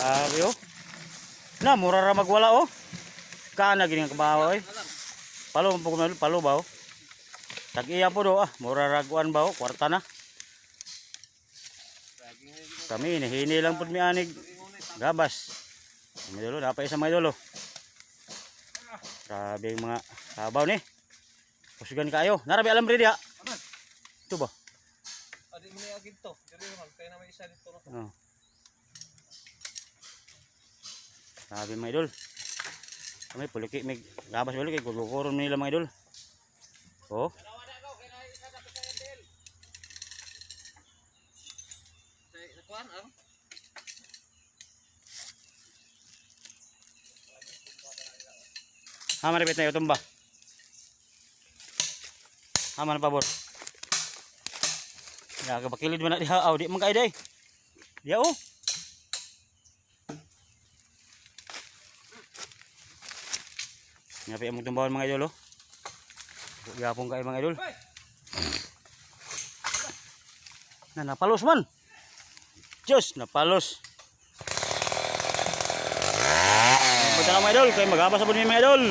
Grabe oh. Na, mura ra magwala oh. Kana gini nga kabawa oy. Palo po kuno palo ba oh. Tag-iya po do ah, mura ra kuan ba oh, kwarta na. Kami hini lang pud mi anig gabas. Mga idolo, dapat isa mga idolo. Grabe yung mga sabaw ni. Pusugan kayo. Narabi alam rin dia. Ito ba? Adi mo ni agid to. Dili man kay na may isa dito no. Oh. Sabi mga idol. Kami puliki may gabas ulit kay kukuron nila mga idol. Oh, kuan ang hama na na tumba. Hama na pabor. Ya, kapakilid man na diha. Aw, di man kay day. Diya oh. Ngapi ang tumbawan mga idol oh. Gapong kay mga idol. Na napalos man. Diyos, napalos. Na mga idol, kay magabas sa mga idol.